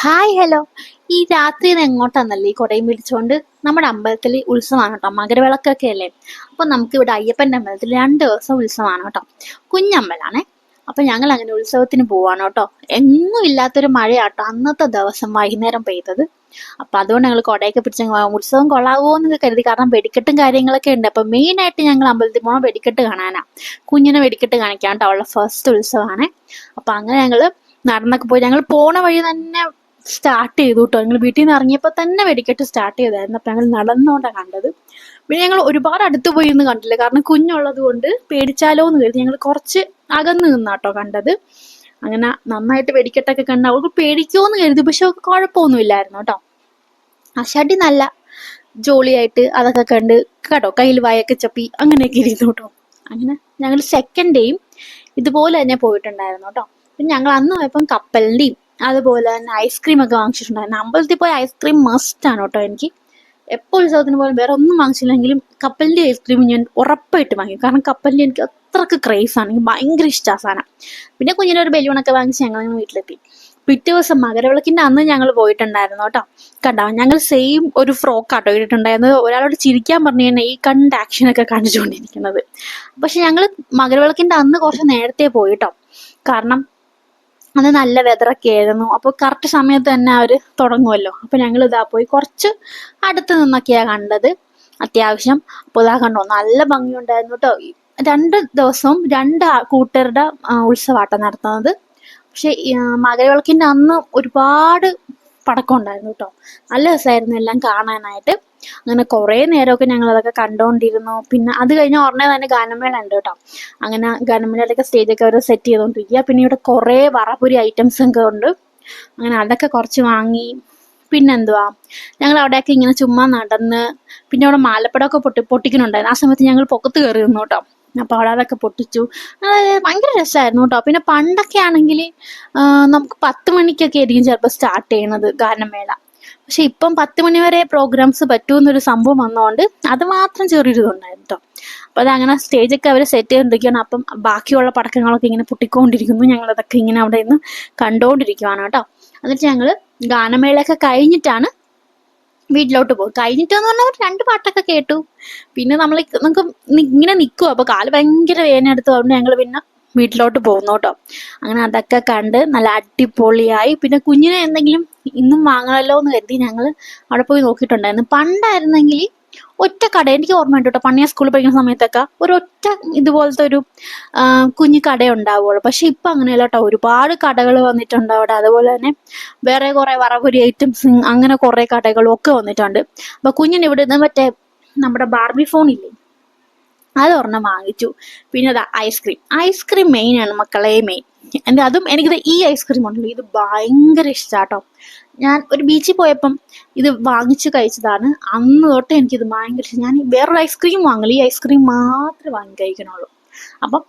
Hi hello ഈ രാത്രി എങ്ങോട്ടാന്നല്ലേ ഈ കൊടയും പിടിച്ചോണ്ട്? നമ്മുടെ അമ്പലത്തിൽ ഉത്സവമാണ് കേട്ടോ മകരവിളക്കൊക്കെ അല്ലേ? അപ്പൊ നമുക്ക് ഇവിടെ അയ്യപ്പന്റെ അമ്പലത്തിൽ രണ്ട് ദിവസം ഉത്സവമാണ് കേട്ടോ. കുഞ്ഞമ്പലാണേ. അപ്പൊ ഞങ്ങൾ അങ്ങനെ ഉത്സവത്തിന് പോവാണ് കേട്ടോ. എങ്ങും ഇല്ലാത്തൊരു മഴയാട്ടോ അന്നത്തെ ദിവസം വൈകുന്നേരം പെയ്തത്. അപ്പൊ അതുകൊണ്ട് ഞങ്ങൾ കൊടയൊക്കെ പിടിച്ച ഉത്സവം കൊള്ളാവോ എന്നൊക്കെ കരുതി കാരണം വെടിക്കെട്ടും കാര്യങ്ങളൊക്കെ ഉണ്ട്. അപ്പൊ മെയിൻ ആയിട്ട് ഞങ്ങൾ അമ്പലത്തിൽ പോകണം വെടിക്കെട്ട് കാണാനാ. കുഞ്ഞിനെ വെടിക്കെട്ട് കാണിക്കാൻ കേട്ടോ അവളുടെ ഫസ്റ്റ് ഉത്സവമാണ്. അപ്പൊ അങ്ങനെ ഞങ്ങൾ നടന്നൊക്കെ പോയി. ഞങ്ങൾ പോണ വഴി തന്നെ സ്റ്റാർട്ട് ചെയ്തു കേട്ടോ ഞങ്ങൾ വീട്ടിൽ നിന്ന് ഇറങ്ങിയപ്പോൾ തന്നെ വെടിക്കെട്ട് സ്റ്റാർട്ട് ചെയ്തായിരുന്നു. അപ്പം ഞങ്ങൾ നടന്നുകൊണ്ടാണ് കണ്ടത്. പിന്നെ ഞങ്ങൾ ഒരുപാട് അടുത്ത് പോയി ഒന്നും കണ്ടില്ല കാരണം കുഞ്ഞുള്ളത് കൊണ്ട് പേടിച്ചാലോ എന്ന് കരുതി ഞങ്ങൾ കുറച്ച് അകന്ന് നിന്നാട്ടോ കണ്ടത്. അങ്ങനെ നന്നായിട്ട് വെടിക്കെട്ടൊക്കെ കണ്ട അവൾക്ക് പേടിക്കുമോന്ന് കരുതി. പക്ഷെ അവൾക്ക് കുഴപ്പമൊന്നുമില്ലായിരുന്നു കേട്ടോ. അഷാട്ടി നല്ല ജോളിയായിട്ട് അതൊക്കെ കണ്ട് കേട്ടോ കയ്യിൽ വായൊക്കെ ചപ്പി അങ്ങനെയൊക്കെ ഇരുന്നു കേട്ടോ. അങ്ങനെ ഞങ്ങൾ സെക്കൻഡ് ഡേയും ഇതുപോലെ തന്നെ പോയിട്ടുണ്ടായിരുന്നു കേട്ടോ. പിന്നെ ഞങ്ങൾ അന്ന് പോയപ്പം കപ്പലിന്റെയും അതുപോലെ തന്നെ ഐസ്ക്രീം ഒക്കെ വാങ്ങിച്ചിട്ടുണ്ടായിരുന്നു അമ്പലത്തിൽ പോയ ഐസ്ക്രീം മസ്റ്റ് ആണ് കേട്ടോ എനിക്ക്. എപ്പോൾ ഉത്സവത്തിന് പോലും വേറെ ഒന്നും വാങ്ങിച്ചില്ലെങ്കിലും കപ്പലിന്റെ ഐസ്ക്രീം ഞാൻ ഉറപ്പായിട്ട് വാങ്ങി കാരണം കപ്പലിന്റെ എനിക്ക് അത്രയ്ക്ക് ആണ്. എനിക്ക് ഭയങ്കര ഇഷ്ടമാണ് സാധനം. പിന്നെ കുഞ്ഞിനെ ഒരു ബലൂണൊക്കെ വാങ്ങിച്ച് ഞങ്ങൾ വീട്ടിലെത്തി. പിറ്റേ ദിവസം മകരവിളക്കിന്റെ അന്ന് ഞങ്ങൾ പോയിട്ടുണ്ടായിരുന്നു കേട്ടോ. കണ്ടോ? ഞങ്ങൾ സെയിം ഒരു ഫ്രോക്ക് ആട്ടോ ഇട്ടിട്ടുണ്ടായിരുന്നത്. ഒരാളോട് ചിരിക്കാൻ പറഞ്ഞു കഴിഞ്ഞാൽ ഈ കണ്ട ആക്ഷനൊക്കെ കാണിച്ചുകൊണ്ടിരിക്കുന്നത്. പക്ഷെ ഞങ്ങൾ മകരവിളക്കിന്റെ അന്ന് കുറച്ച് നേരത്തെ പോയിട്ടോ കാരണം അന്ന് നല്ല വെതറൊക്കെ ആയിരുന്നു. അപ്പോൾ കറക്റ്റ് സമയത്ത് തന്നെ അവർ തുടങ്ങുമല്ലോ അപ്പോൾ ഞങ്ങൾ ഇതാ പോയി കുറച്ച് അടുത്ത് നിന്നൊക്കെയാണ് കണ്ടത്. അത്യാവശ്യം. അപ്പോൾ ഇതാ കണ്ടോ നല്ല ഭംഗിയുണ്ടായിരുന്നു കേട്ടോ രണ്ട് ദിവസവും രണ്ട് കൂട്ടുകാരുടെ ഉത്സവമാട്ടം നടത്തുന്നത്. പക്ഷെ മകരവിളക്കിന്റെ അന്ന് ഒരുപാട് പടക്കം ഉണ്ടായിരുന്നു കേട്ടോ നല്ല രസമായിരുന്നു എല്ലാം കാണാനായിട്ട്. അങ്ങനെ കുറേ നേരമൊക്കെ ഞങ്ങൾ അതൊക്കെ കണ്ടുകൊണ്ടിരുന്നു പിന്നെ അത് കഴിഞ്ഞ ഉടനെ തന്നെ ഗാനമേള ഉണ്ട് കേട്ടോ. അങ്ങനെ ഗാനമേളയിലൊക്കെ സ്റ്റേജൊക്കെ അവർ സെറ്റ് ചെയ്തുകൊണ്ടിരിക്കുക പിന്നെ ഇവിടെ കുറേ വറപുരി ഐറ്റംസ് ഒക്കെ ഉണ്ട്. അങ്ങനെ അതൊക്കെ കുറച്ച് വാങ്ങി. പിന്നെന്തുവാ ഞങ്ങൾ അവിടെയൊക്കെ ഇങ്ങനെ ചുമ്മാ നടന്ന് പിന്നെ അവിടെ മാലപ്പടമൊക്കെ പൊട്ടി പൊട്ടിക്കുന്നുണ്ടായിരുന്നു. ആ സമയത്ത് ഞങ്ങൾ പൊക്കത്ത് കയറി നിന്നു കേട്ടോ. അപ്പോൾ അവിടെ അതൊക്കെ പൊട്ടിച്ചു. അതായത് ഭയങ്കര രസമായിരുന്നു കേട്ടോ. പിന്നെ പണ്ടൊക്കെ ആണെങ്കിൽ നമുക്ക് പത്ത് മണിക്കൊക്കെ ആയിരിക്കും ചിലപ്പോൾ സ്റ്റാർട്ട് ചെയ്യണത് ഗാനമേള. പക്ഷെ ഇപ്പം പത്ത് മണി വരെ പ്രോഗ്രാംസ് പറ്റുമെന്നൊരു സംഭവം വന്നതുകൊണ്ട് അത് മാത്രം ചെറിയൊരു ഇതുണ്ടായിരുന്നു കേട്ടോ അപ്പോൾ അതങ്ങനെ സ്റ്റേജൊക്കെ അവർ സെറ്റ് ചെയ്തിരിക്കുകയാണ് അപ്പം ബാക്കിയുള്ള പടക്കങ്ങളൊക്കെ ഇങ്ങനെ പൊട്ടിക്കൊണ്ടിരിക്കുന്നു. ഞങ്ങൾ അതൊക്കെ ഇങ്ങനെ അവിടെ നിന്ന് കണ്ടുകൊണ്ടിരിക്കുവാണ് കേട്ടോ. എന്നിട്ട് ഞങ്ങൾ ഗാനമേളയൊക്കെ കഴിഞ്ഞിട്ടാണ് വീട്ടിലോട്ട് പോകും കഴിഞ്ഞിട്ടെന്ന് പറഞ്ഞാൽ രണ്ട് പാട്ടൊക്കെ കേട്ടു. പിന്നെ നമ്മൾ നമുക്ക് ഇങ്ങനെ നിൽക്കും അപ്പോൾ കാൽ ഭയങ്കര വേദന എടുത്തതുകൊണ്ട് ഞങ്ങൾ പിന്നെ വീട്ടിലോട്ട് പോകുന്നു കേട്ടോ അങ്ങനെ അതൊക്കെ കണ്ട് നല്ല അടിപൊളിയായി. പിന്നെ കുഞ്ഞിനെ എന്തെങ്കിലും ഇന്നും വാങ്ങണമല്ലോ എന്ന് കരുതി ഞങ്ങൾ അവിടെ പോയി നോക്കിയിട്ടുണ്ടായിരുന്നു. പണ്ടായിരുന്നെങ്കിൽ ഒറ്റ കട എനിക്ക് ഓർമ്മയുണ്ട് കേട്ടോ പണ്ട് സ്കൂളിൽ പഠിക്കുന്ന സമയത്തൊക്കെ ഒരു ഒറ്റ ഇതുപോലത്തെ ഒരു കുഞ്ഞു കട ഉണ്ടാവുള്ളൂ. പക്ഷെ ഇപ്പൊ അങ്ങനെയല്ല കേട്ടോ ഒരുപാട് കടകൾ വന്നിട്ടുണ്ട് അവിടെ. അതുപോലെ തന്നെ വേറെ കുറെ വറവരി ഐറ്റംസ് അങ്ങനെ കുറെ കടകളും ഒക്കെ വന്നിട്ടുണ്ട്. അപ്പൊ കുഞ്ഞിന് ഇവിടെ നിന്ന് മറ്റേ നമ്മുടെ ബാർബി ഫോൺ ഇല്ലേ? അത് ഒരെണ്ണം വാങ്ങിച്ചു. പിന്നെ അതാ ഐസ്ക്രീം ഐസ്ക്രീം മെയിൻ ആണ് മക്കളെ മെയിൻ എന്റെ അതും എനിക്കിത് ഈ ഐസ്ക്രീം ഉണ്ടല്ലോ. ഇത് ഭയങ്കര ഇഷ്ടാട്ടോ ഞാൻ ഒരു ബീച്ചിൽ പോയപ്പം ഇത് വാങ്ങിച്ചു കഴിച്ചതാണ്. അന്ന് തൊട്ട് എനിക്കിത് ഭയങ്കര ഇഷ്ടം. ഞാൻ വേറൊരു ഐസ്ക്രീം വാങ്ങില്ല ഈ ഐസ്ക്രീം മാത്രമേ വാങ്ങി കഴിക്കണുള്ളൂ. അപ്പം